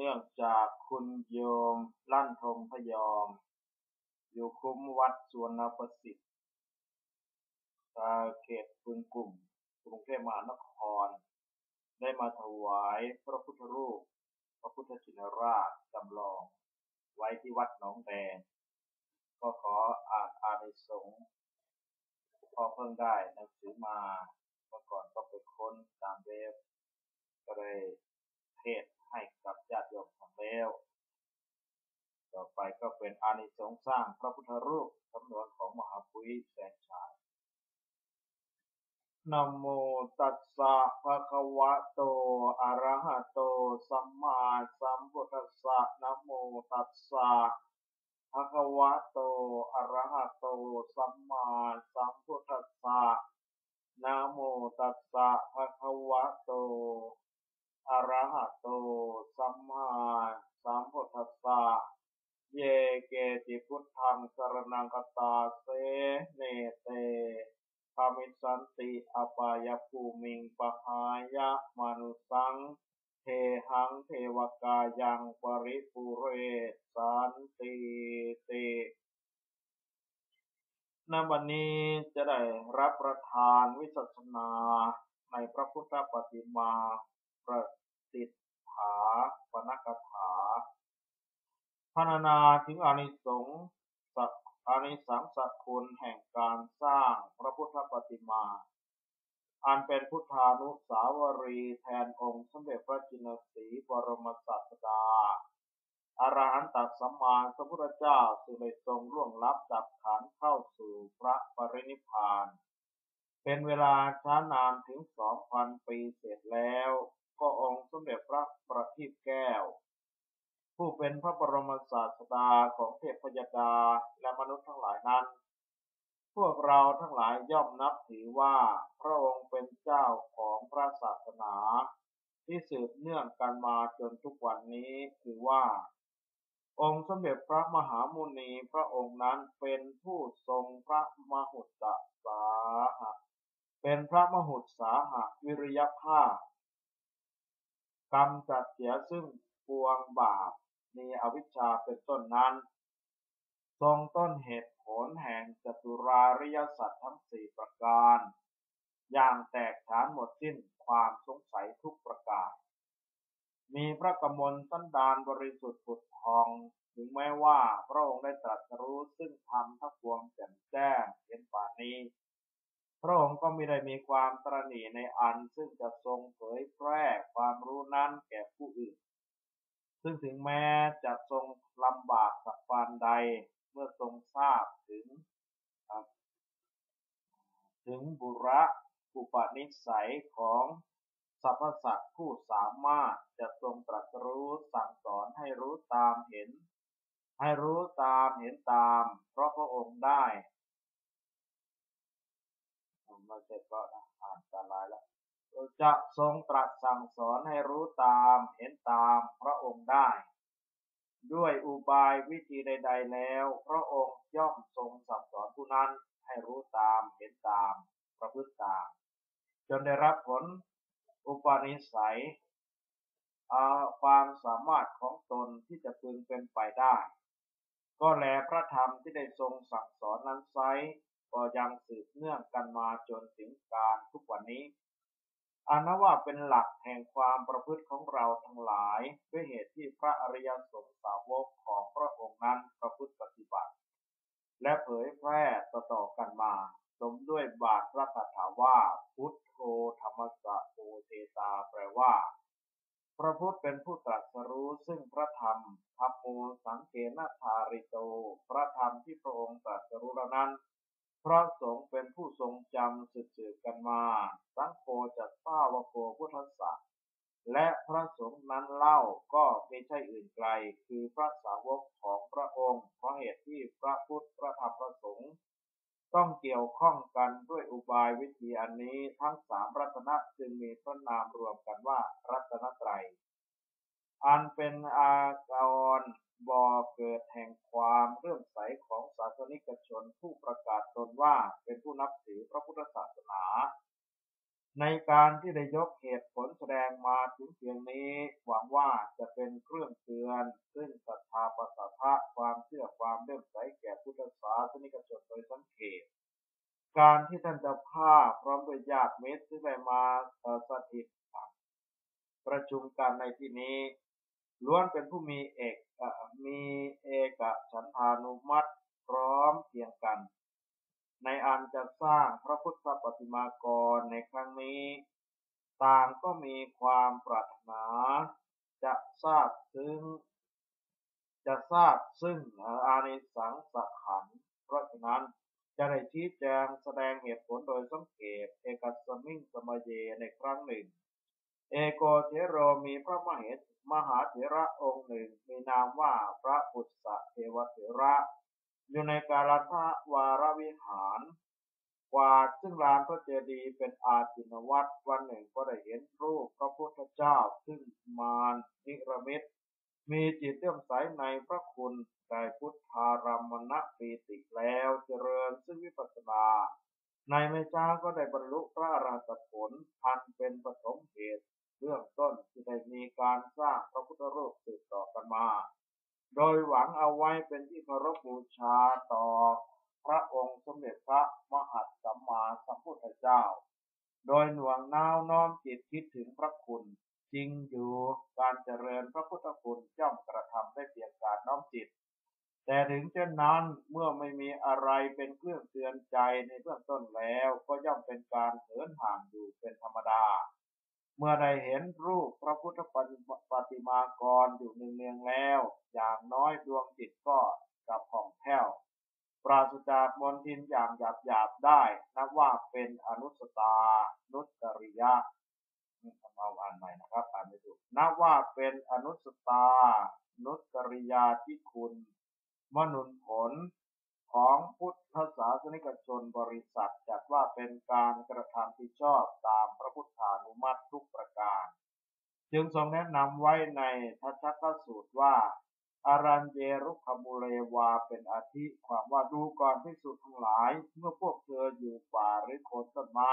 เนื่องจากคุณโยมลั่นทมพยอม อยู่คุ้มวัดสวนประสิทธิ์เขตพึงกลุ่มกรุงเทพมหานคร ได้มาถวายพระพุทธรูป พระพุทธชินราชจำลอง ไว้ที่วัดหนองแดงก็ขออ่านอานิสงส์พอเพิ่งได้หนังสือมาเมื่อก่อนก็ไปค้นตามเว็บก็เลยเทศ ให้กับญาติโยมฟังแล้ว ต่อไปก็เป็นอานิสงส์สร้างพระพุทธรูปจำนวนของมหาปุริแสงชายนโมตัสสะภะคะวะโต อะระหะโต สัมมาสัมพุทธัสสะนโมตัสสะภะคะวะโต อะระหะโต สัมมาสัมพุทธัสสะนะโมตัสสะภะคะวะโต อะระหะโต สัมมาสัมพุทธัสสะ เยเกติพุทธังสรนังกตาเสเนเตามิสันติอปายภูมิงปหายะมนุสัง เทหังเทวกายังปริปุเรสันติติณวันนี้จะได้รับประทานวิสัชนาในพระพุทธปฏิมา ประสิทธาปนกถาพรรณนาถึงอนิสงส์อานิสังสคุณแห่งการสร้างพระพุทธปฏิมา อันเป็นพุทธานุสาวรีแทนองค์สมเด็จพระจินสีบรมศาสดาอรหันตสัมมาสัมพุทธเจ้าสุได้ทรงล่วงลับจากฐานเข้าสู่พระปรินิพาน เป็นเวลาช้านานถึงสองพันปีเสร็จแล้ว ก็องค์สมเด็จพระประทีปแก้ว ผู้เป็นพระบรมศาสดาของเทพยดาและมนุษย์ทั้งหลายนั้น พวกเราทั้งหลายย่อมนับถือว่าพระองค์เป็นเจ้าของพระศาสนา ที่สืบเนื่องกันมาจนทุกวันนี้คือว่า องค์สมเด็จพระมหามุนีพระองค์นั้นเป็นผู้ทรงพระมหุสสาหะเป็นพระมหุตสาหะวิริยภาพ กรรมจัดเสียซึ่งปวงบาปมีอวิชชาเป็นต้นนั้น ทรงต้นเหตุผลแห่งจตุราริยสัตว์ทั้งสี่ประการ อย่างแตกฉานหมดสิ้นความสงสัยทุกประการ มีพระกมลสันดานบริสุทธิ์ผุดทอง ถึงแม้ว่าพระองค์ได้ตรัสรู้ซึ่งทำทั้งปวงแจ่มแจ้งเห็นป่านี้ พระองค์ก็ไม่ได้มีความตรณีในอันซึ่งจะทรงเผยแพร่ความรู้นั้นแก่ผู้อื่น ซึ่งถึงแม้จะทรงลำบากสักปานใดเมื่อทรงทราบถึงถึงบุระอุปนิสัยของสรรพสัตว์ผู้สามารถจะทรงตรัสรู้สั่งสอนให้รู้ตามเห็น ให้รู้ตามเห็นตาม เพราะพระองค์ได้ เพราะนะอ่านตาลายแล้วจะทรงตรัสสั่งสอนให้รู้ตามเห็นตามพระองค์ได้ ด้วยอุบายวิธีใด ๆแล้ว พระองค์ย่อมทรงสั่งสอนผู้นั้นให้รู้ตามเห็นตามประพฤติตาม จนได้รับผลอุปนิสัยความสามารถของตนที่จะพึงเป็นไปได้ ก็แลพระธรรมที่ได้ทรงสั่งสอนนั้นไซ ก็ยังสืบเนื่องกันมาจนถึงการทุกวันนี้อันว่าเป็นหลักแห่งความประพฤติของเราทั้งหลาย ด้วยเหตุที่พระอริยสงสาวกของพระองค์นั้นประพฤติปฏิบัติ และเผยแพร่ต่อๆกันมาสมด้วยบาทพระคาถาว่าพุทโธธรรมสะโอเทตาแปลว่า พระพุทธเป็นผู้ตรัสรู้ซึ่งพระธรรมธรรมโมสังเกนาธาริโต พระธรรมที่พระองค์ตรัสรู้แล้วนั้น พระสงฆ์เป็นผู้ทรงจำสืบกันมา สังโฆจัตตาวโกพุทธสัจและพระสงฆ์นั้นเล่าก็ไม่ใช่อื่นไกล คือพระสาวกของพระองค์ เพราะเหตุที่พระพุทธพระธรรมพระสงฆ์ต้องเกี่ยวข้องกันด้วยอุบายวิธีอันนี้ทั้งสามรัตนะจึงมีพระนามรวมกันว่ารัตนตรัย อันเป็นอากรบ่อเกิดแห่งความเรื่อมใสของศาสนิกชนผู้ประกาศตนว่าเป็นผู้นับถือพระพุทธศาสนา ในการที่ได้ยกเหตุผลแสดงมาถึงเพียงนี้ หวังว่าจะเป็นเครื่องเตือน ซึ่งศรัทธาปัสสะความเชื่อความเลื่อมใสแก่พุทธศาสนิกชนโดยสังเกตการที่ท่านจะพาพร้อมด้วยญาติมิตรที่ได้มาสถิตประชุมกันในที่นี้ ล้วนเป็นผู้มีเอกมีเอกฉันทานุมัติพร้อมเพียงกัน ในอันจะสร้างพระพุทธปฏิมากรในครั้งนี้ ต่างก็มีความปรารถนา จะทราบซึ่ง จะทราบซึ่งอานิสังสขันเพราะฉะนั้นจะได้ชี้แจงแสดงเหตุผลโดยสังเกตเอกสมิงสมเยในครั้งหนึ่ง เอโกเทโรมีพระมเหส มหาเถระองค์หนึ่งมีนามว่าพระปุตสะเทวเถระ อยู่ในกาลทวารวิหารกวาดซึ่งลานพระเจดีย์เป็นอาจินวัตรวันหนึ่งก็ได้เห็นรูปพระพุทธเจ้าซึ่งมารนิรมิตมีจิตเลื่อมใสในพระคุณได้พุทธารามณปีติแล้วเจริญซึ่งวิปัสสนา ในไม่ช้าก็ได้บรรลุพระอรหัตผลอันเป็นปฐมเหตุ เรื่องต้นที่ได้มีการสร้างพระพุทธรูปสืบต่อกันมา โดยหวังเอาไว้เป็นที่เคารพบูชาต่อพระองค์สมเด็จพระมหัสสัมมาสัมพุทธเจ้า โดยหน่วงน้าวน้อมจิตคิดถึงพระคุณจริงอยู่การเจริญพระพุทธคุณย่อมกระทำได้เพียงการน้อมจิต แต่ถึงเช่นนั้นเมื่อไม่มีอะไรเป็นเครื่องเตือนใจในเบื้องต้นแล้วก็ย่อมเป็นการเหินห่างอยู่เป็นธรรมดา เมื่อได้เห็นรูปพระพุทธปฏิมากรอยู่เนืองๆแล้ว อย่างน้อยดวงจิตก็กลับผ่องแผ้วปราศจากมนทินอย่างหยาบหยาบได้ นับว่าเป็นอนุสตานุตริยะนี่ทำเอาอ่านใหม่นะครับอ่านไม่ถูกนับว่าเป็นอนุสตานุตริยาที่คุณมนุนผลของพุทธศาสนิกชนบริษัทจัดว่าเป็นการกระทำที่ชอบตาม พุทธานุมัติทุกประการ จึงทรงแนะนำไว้ในทัชชสูตรว่า อารันเยรุขมุเลวาเป็นอาทิความว่าดูก่อนพิสุทั้งหลาย เมื่อพวกเธออยู่ป่าหรือโคนต้นไม้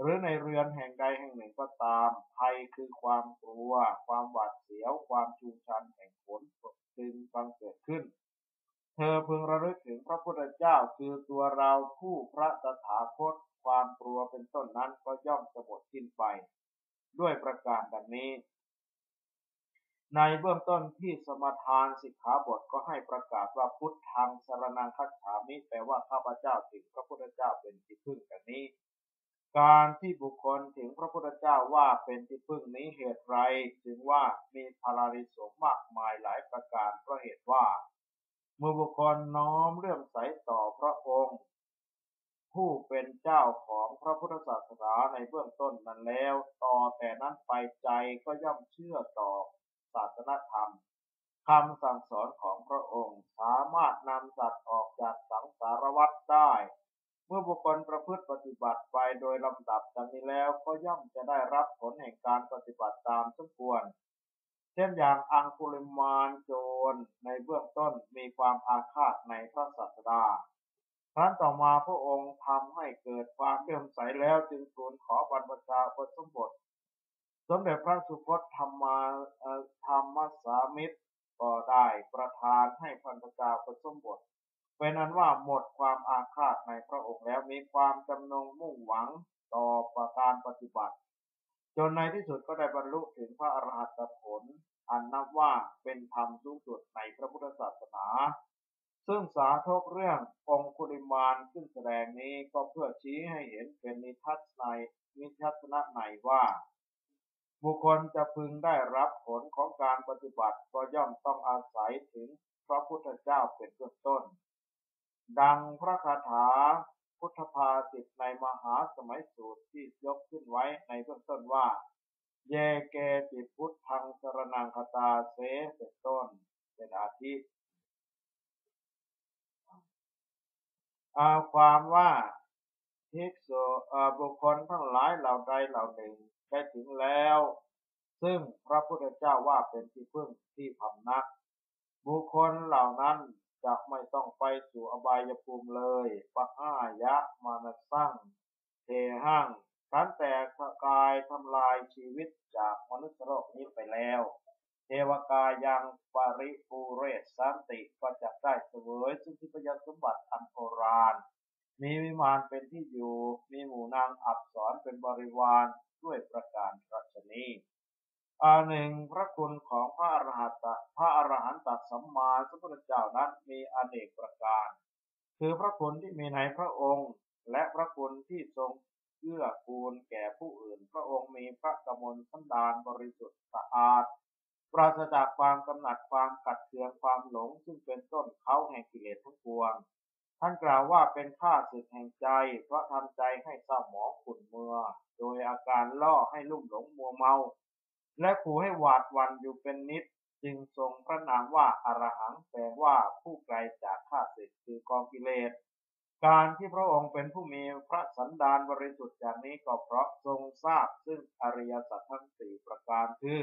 หรือในเรือนแห่งใดแห่งหนึ่งก็ตาม ภัยคือความกลัว ความหวาดเสียว ความชูชันแห่งฝนจึงบังเกิดขึ้น เธอพึงระลึกถึงพระพุทธเจ้าคือตัวเราผู้พระตถาคตความกลัวเป็นต้นนั้นก็ย่อมจะหมดสิ้นไป ด้วยประการดังนี้ ในเบื้องต้นที่สมทานสิกขาบทก็ให้ประกาศว่าพุทธังสารนังคัจฉามิแปลว่าข้าพเจ้าถึงพระพุทธเจ้าเป็นที่พึ่งกันนี้ การที่บุคคลถึงพระพุทธเจ้าว่าเป็นที่พึ่งนี้เหตุไรจึงว่ามีพาราริสงมากมายหลายประการเพราะเหตุว่า เมื่อบุคคลน้อมเรื่องใสต่อพระองค์ ผู้เป็นเจ้าของพระพุทธศาสนาในเบื้องต้นนั้นแล้ว ต่อแต่นั้นไปใจก็ย่อมเชื่อต่อศาสนธรรมคำสั่งสอนของพระองค์ สามารถนำสัตว์ออกจากสังสารวัฏได้ เมื่อบุคคลประพฤติปฏิบัติไปโดยลำดับดังนี้แล้วก็ย่อมจะได้รับผลแห่งการปฏิบัติตามสมควร เช่นอย่างอังคุลิมานโจรในเบื้องต้นมีความอาฆาตในพระศาสดาครั้นต่อมาพระองค์ทำให้เกิดความเลื่อมใสแล้วจึงทูลขอบรรพชาอุสมบท สมเด็จพระสุคตธรรมาธรรมสามิตรก็ได้ประทานให้พันธกาประสมบทเป็นนั้นว่าหมดความอาฆาตในพระองค์แล้วมีความจำนงมุ่งหวังต่อประการปฏิบัติ จนในที่สุดก็ได้บรรลุถึงพระอรหัตผล อันนับว่าเป็นธรรมสูงสุดในพระพุทธศาสนา ซึ่งสาธกเรื่ององคุลิมานซึ่งแสดงนี้ก็เพื่อชี้ให้เห็นเป็นนิทัศในนิทัศนะในว่า บุคคลจะพึงได้รับผลของการปฏิบัติก็ย่อมต้องอาศัยถึงพระพุทธเจ้าเป็นเบื้องต้น ดังพระคาถา พุทธภาสิตในมหาสมัยสูตรที่ยกขึ้นไว้ในเบื้องต้นว่า เยเกติพุทธังสรนังคตาเสเป็นต้นเป็นอาทิอาความว่าทิกโซบุคคลทั้งหลายเหล่าใดเหล่าหนึ่งได้ถึงแล้ว ซึ่งพระพุทธเจ้าว่าเป็นที่พึ่งที่พำนัก บุคคลเหล่านั้น จะไม่ต้องไปสู่อบายภูมิเลยปะห้ายะมานสั่งเทหังท่านแต่กายทำลายชีวิตจากมนุษย์โลกนี้ไปแล้ว เทวกายังปริปูเรศสันติก็จะได้เสวยซึ่งทิพยสมบัติอันโบราณ มีวิมานเป็นที่อยู่ มีหมู่นางอับสรเป็นบริวารด้วยประการรัชนี อันหนึ่งพระคุณของพระอรหันตพระอรหันตสัมมาสัมพุทธเจ้านั้นมีอเนกประการ คือพระคุณที่มีในพระองค์ และพระคุณที่ทรงเกื้อกูลแก่ผู้อื่น พระองค์มีพระกมลสันดานบริสุทธิ์สะอาด ปราศจากความกำหนัดความขัดเคืองความหลงซึ่งเป็นต้นเขาแห่งกิเลสทั้งปวง ท่านกล่าวว่าเป็นข้าศึกแห่งใจ เพราะทำใจให้เศร้าหมองขุ่นเมือ โดยอาการล่อให้ลุ่มหลงมัวเมา และขู่ให้หวาดวันอยู่เป็นนิด จึงทรงพระนามว่าอารหังแปลว่าผู้ไกลจากข้าศึกคือกองกิเลส การที่พระองค์เป็นผู้มีพระสันดานบริสุทธิ์อย่างนี้ก็เพราะทรงทราบซึ่งอริยสัจทั้งสี่ประการคือ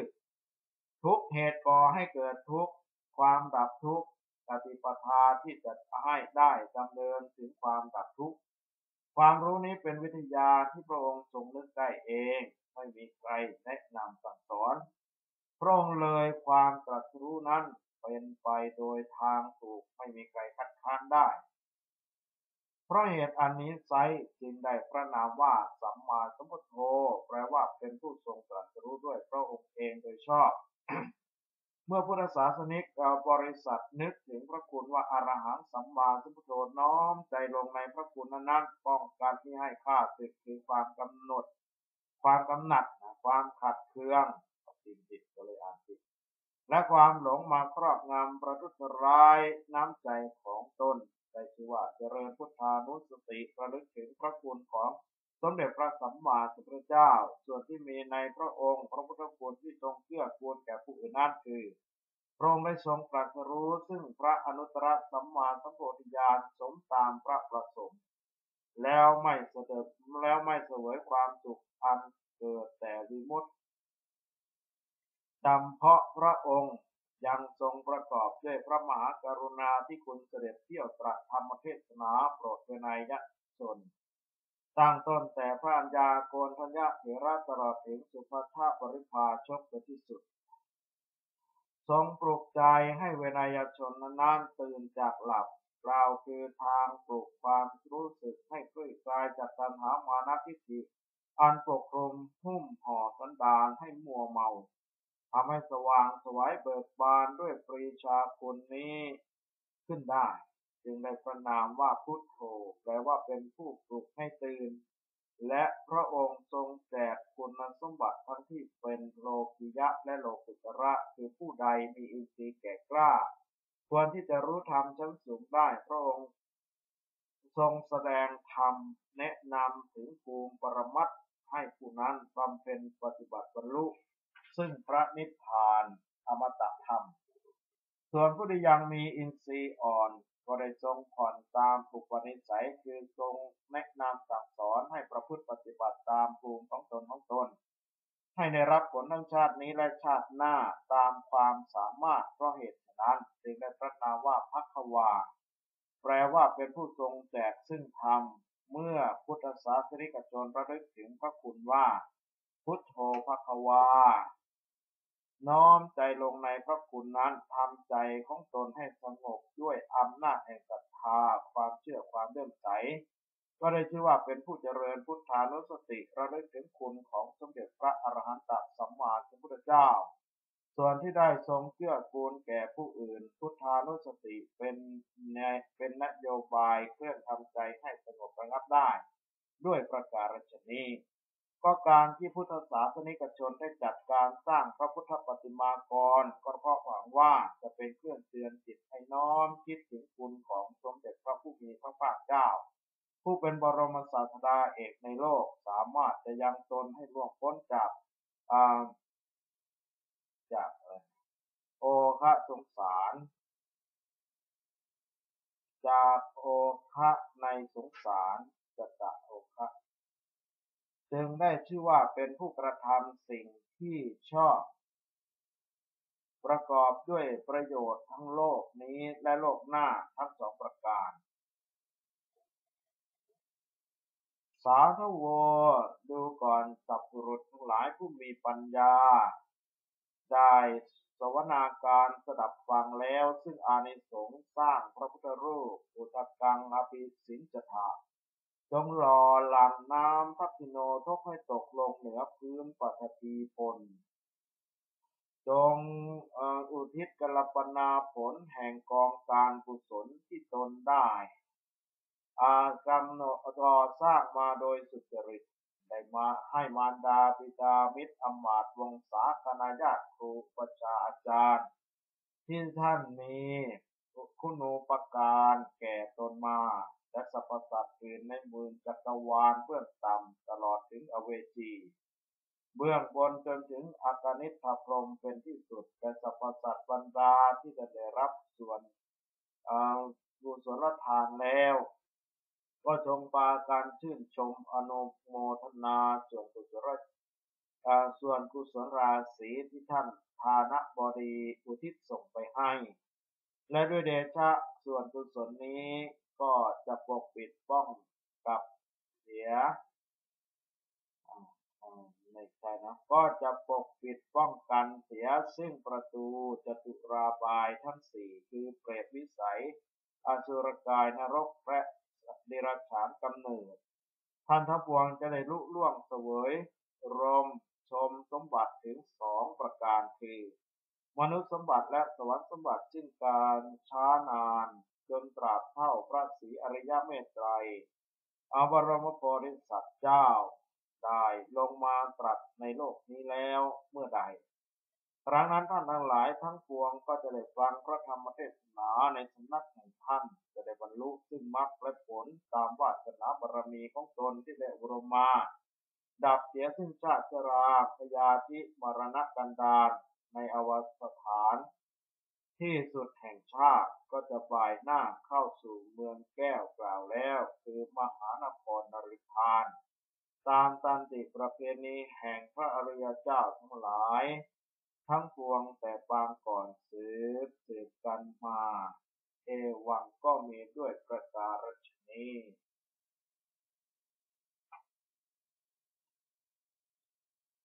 ทุกเหตุก่อให้เกิดทุกความดับทุกปฏิปทาที่จะให้ได้ดำเนินถึงความดับทุกข์ ความรู้นี้เป็นวิทยาที่พระองค์ทรงนึกได้เอง ไม่มีใครแนะนำสั่งสอน พระองค์เลยความตรัสรู้นั้นเป็นไปโดยทางถูกไม่มีใครคัดค้านได้ เพราะเหตุอันนี้ไซจึงได้พระนามว่าสัมมาสัมพุทโธแปลว่าเป็นผู้ทรงตรัสรู้ด้วยพระองค์เองโดยชอบ เมื่อพุทธศาสนิกบริษัทนึกถึงพระคุณว่าอารหังสัมมาสัมพุทโธน้อมใจลงในพระคุณนั้นป้องกันที่ให้ข้าศึกคือความกำหนด ความกำหนัดความขัดเคืองติดติดก็เลยอ่านติดและความหลงมาครอบงำประทุษร้ายน้ำใจของตนได้ชื่อว่าเจริญพุทธานุสติระลึกถึงพระคุณของ สมเด็จพระสัมมาสัมพุทธเจ้า ส่วนที่มีในพระองค์พระพุทธคุณที่ทรงเกื้อกูลแก่ผู้อื่นนั่นคือพระองค์ได้ทรงตรัสรู้ซึ่งพระอนุตตรสัมมาสัมโพธิญาณสมตามพระประสงค์แล้วไม่เสด็จแล้วไม่เสวยความสุขอันเกิดแต่วิมุตติจำเพราะพระองค์ยังทรงประกอบด้วยพระมหากรุณาที่คุณเสด็จเที่ยวตรัสธรรมเทศนาโปรดเวนยชน ตั้งต้นแต่พระัญญาโกนทัญญาเถระตลอดถึงสุภาพปริภาชกไปที่สุด ทรงปลุกใจให้เวนยชนนั้นตื่นจากหลับกล่าวคือทางปลุกความรู้สึกให้คลี่คลายจากตัณหามานะทิฏฐิอันปกคลุมหุ้มห่อสันดานให้มัวเมาทำให้สว่างสวยเบิกบานด้วยปรีชาคุณนี้ขึ้นได้ จึงได้ประนามว่าพุทโธแปลว่าเป็นผู้ปลุกให้ตื่น และพระองค์ทรงแจกคุณสมบัติทั้งที่เป็นโลกิยะและโลกุตระคือผู้ใดมีอินทรีย์แก่กล้า ควรที่จะรู้ธรรมชั้นสูงได้พระองค์ ทรงแสดงธรรมแนะนำถึงภูมิปรมัตให้ผู้นั้นบำเพ็ญปฏิบัติบรรลุ ซึ่งพระนิพพานอมตะธรรม ส่วนผู้ที่ยังมีอินทรีย์อ่อน ก็ได้ทรงผ่อนตามภูปนิสัยคือทรงแนะนำสั่งสอนให้ประพฤติปฏิบัติตามภูมิของตนของตน ให้ได้รับผลทั้งชาตินี้และชาติหน้าตามความสามารถเพราะเหตุฉะนั้นจึงได้พระนามว่าพักวา แปลว่าเป็นผู้ทรงแจกซึ่งธรรมเมื่อพุทธศาสนิกชนระลึกถึงพระคุณว่า พุทโธภควา น้อมใจลงในพระคุณนั้นทำใจของตนให้สงบด้วยอำนาจแห่งศรัทธา ความเชื่อความเลื่อมใส ก็ได้ชื่อว่าเป็นผู้เจริญพุทธานุสติระลึกถึงคุณของสมเด็จพระอรหันตสัมมาสัมพุทธเจ้า ส่วนที่ได้ทรงเกื้อกูลแก่ผู้อื่น พุทธานุสติเป็นเป็นนโยบายเครื่องทำใจให้สงบระงับได้ ด้วยประการฉนี้ ก็การที่พุทธศาสนิกชนได้จัดการสร้างพระพุทธปฏิมากร ก็เพราะหวังว่าจะเป็นเครื่องเตือนจิตให้น้อมคิดถึงคุณของสมเด็จพระผู้มีพระภาคเจ้า ผู้เป็นบรมศาสดาเอกในโลกสามารถจะยังตนให้ล่วงพ้นจากจากโอคะสงสาร จากโอคะในสงสารจะตะโอคะ จึงได้ชื่อว่าเป็นผู้กระทำสิ่งที่ชอบ ประกอบด้วยประโยชน์ทั้งโลกนี้และโลกหน้าทั้งสองประการ สาธโวดูก่อนสัพพุรุษทั้งหลายผู้มีปัญญา ได้สวนาการสดับฟังแล้วซึ่งอานิสงส์สร้างพระพุทธรูปอุตกังอภิสินจถา จงรอหลังน้ำพัทิโนทกให้ตกลงเหนือพื้นปัทภีพล จงอุทิศกลปนาผลแห่งกองการกุศลที่ตนได้อากรรมโนก่อสร้างมาโดยสุจริตได้มาให้มารดาปิตามิตรอมาตวงศาคณาญาติครูประชาอาจารย์ ที่ท่านมีคุณูปการแก่ตนมา และสรรพสัตว์อื่นในมือจักรวาลเบื้องต่ำตลอดถึงอเวจี เบื้องบนจนถึงอากานิทพรมเป็นที่สุดแต่สรรพสัตว์บรรดาที่จะได้รับส่วนกุศลทานแล้ว ก็จงปาการชื่นชมอนุโมทนาส่วนกุศลส่วนกุศลราศีที่ท่านทานบดีอุทิศส่งไปให้ และด้วยเดชะส่วนกุศลนี้ ก็จะปกปิดป้องกับเสียไม่ใช่นะก็จะปกปิดป้องกันเสียซึ่งประตูจตุราบายทั้งสี่คือเปรตวิสัยอสุรกายนรกและเดรัจฉานกำเนิด ท่านทั้งปวงจะได้ลุล่วงเสวยรมชมสมบัติถึงสองประการคือ มนุษย์สมบัติและสวรรค์สมบัติสิ้นการช้านาน จนตราบเท่าพระศรีอริยเมตไตรอวรมโพธิสัตว์เจ้า ได้ลงมาตรัสในโลกนี้แล้วเมื่อใด ครั้งนั้นท่านทั้งหลายทั้งปวงก็จะได้ฟังพระธรรมเทศนาในสำนักแห่งท่าน จะได้บรรลุซึ่งมรรคและผลตามวาสนาบารมีของตนที่ได้อุรมา ดับเสียซึ่งชาติชราพยาธิมรณะกันดารในอวสถาน ที่สุดแห่งชาติก็จะบ่ายหน้าเข้าสู่เมืองแก้วกล่าวแล้ว คือมหานครนริพาน ตามตันติประเพณีแห่งพระอริยเจ้าทั้งหลาย ทั้งปวงแต่ปางก่อนสืบสืบกันมา เอวังก็มีด้วยประการฉนี้